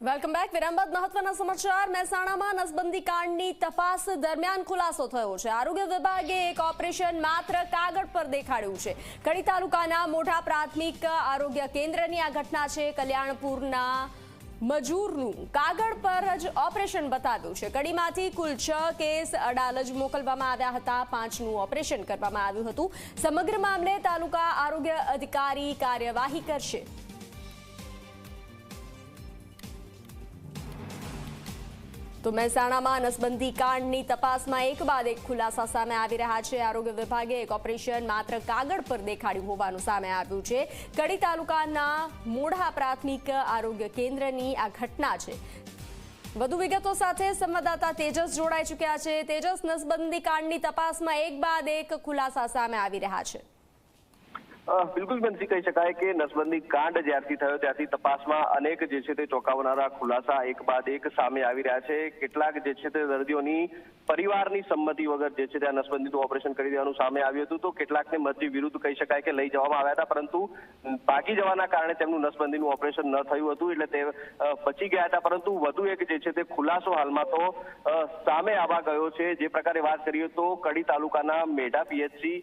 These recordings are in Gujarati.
વેલકમ બેક વિરામ મહત્વના સમાચાર મહેસાણામાં નસબંધી કાંડની તપાસ દરમિયાન ખુલાસો થયો છે આરોગ્ય વિભાગે એક ઓપરેશન માત્ર કાગળ પર દેખાડ્યું છે કડી તાલુકાના મોઢા પ્રાથમિક આરોગ્ય કેન્દ્રની આ ઘટના છે કલ્યાણપુરના મજૂરનું કાગળ પર જ ઓપરેશન બતાવ્યું છે કડીમાંથી કુલ છ કેસ અડાલજ મોકલવામાં આવ્યા હતા પાંચનું ઓપરેશન કરવામાં આવ્યું હતું। સમગ્ર મામલે તાલુકા આરોગ્ય અધિકારી કાર્યવાહી કરશે। તો મહેસાણામાં નસબંધી કાંડની તપાસમાં એક બાદ એક ખુલાસા સામે આવી રહ્યા છે. આરોગ્ય વિભાગે એક ઓપરેશન માત્ર કાગળ પર દેખાડ્યું હોવાનું સામે આવ્યું છે. કડી તાલુકાના મોઢા પ્રાથમિક આરોગ્ય કેન્દ્રની આ ઘટના છે. વધુ વિગતો સાથે સંવાદદાતા તેજસ જોડાઈ ચૂક્યા છે. તેજસ, નસબંધી કાંડની તપાસમાં એક બાદ એક ખુલાસા સામે આવી રહ્યા છે. બિલકુલ બનસી કહી શકાય કે નસબંધી કાંડ જ્યારથી થયો, ત્યારથી તપાસમાં અનેક જે છે તે ચોંકાવનારા ખુલાસા એક બાદ એક સામે આવી રહ્યા છે. કેટલાક જે છે તે દર્દીઓની પરિવારની સંમતિ વગર જે છે તે નસબંધીનું ઓપરેશન કરી દેવાનું સામે આવ્યું હતું. તો કેટલાકને મરજી વિરુદ્ધ કહી શકાય કે લઈ જવામાં આવ્યા હતા, પરંતુ ભાગી જવાના કારણે તેમનું નસબંધીનું ઓપરેશન ન થયું હતું, એટલે તે બચી ગયા હતા. પરંતુ વધુ એક જે છે તે ખુલાસો હાલમાં તો સામે આવવા ગયો છે. જે પ્રકારે વાત કરીએ તો કડી તાલુકાના મેઢા પીએચસી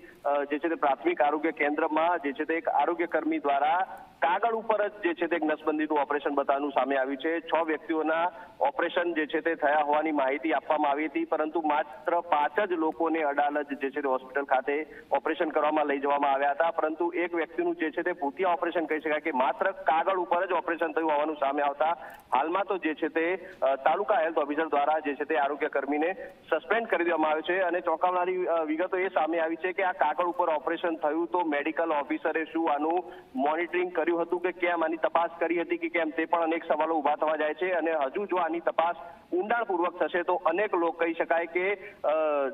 જે છે તે પ્રાથમિક આરોગ્ય કેન્દ્રમાં જે છે તે એક આરોગ્ય કર્મી દ્વારા કાગળ ઉપર જ જે છે તે એક નસબંધીનું ઓપરેશન બતાવવાનું સામે આવ્યું છે. છ વ્યક્તિઓના ઓપરેશન જે છે તે થયા હોવાની માહિતી આપવામાં આવી હતી, પરંતુ માત્ર પાંચ જ લોકોને અડાલજ જે છે તે હોસ્પિટલ ખાતે ઓપરેશન કરવામાં લઈ જવામાં આવ્યા હતા. પરંતુ એક વ્યક્તિનું જે છે તે ભૂતિયા ઓપરેશન કહી શકાય કે માત્ર કાગળ ઉપર જ ઓપરેશન થયું હોવાનું સામે આવતા હાલમાં તો જે છે તે તાલુકા હેલ્થ ઓફિસર દ્વારા જે છે તે આરોગ્ય કર્મીને સસ્પેન્ડ કરી દેવામાં આવ્યો છે અને ચોંકાવનારી વિગતો એ સામે આવી છે કે આ કાગળ ઉપર ઓપરેશન થયું તો મેડિકલ ઓફિસરે શું આનું મોનિટરિંગ કર્યું હતું કે કેમ આની તપાસ કરી હતી કે કેમ તે પણ અનેક સવાલો ઊભા થવા જાય છે અને હજુ જો આની તપાસ ઊંડાણપૂર્વક થશે તો અનેક લોકો કહી શકાય કે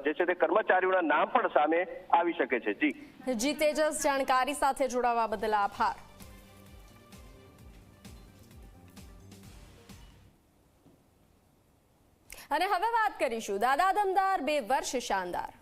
જે છે તે કર્મચારીઓના નામ પણ સામે આવી શકે છે. જી. જી, તેજસ, જાણકારી સાથે જોડાવા બદલ આભાર. અને હવે વાત કરીશું દાદા દમદાર બે વર્ષ શાનદાર.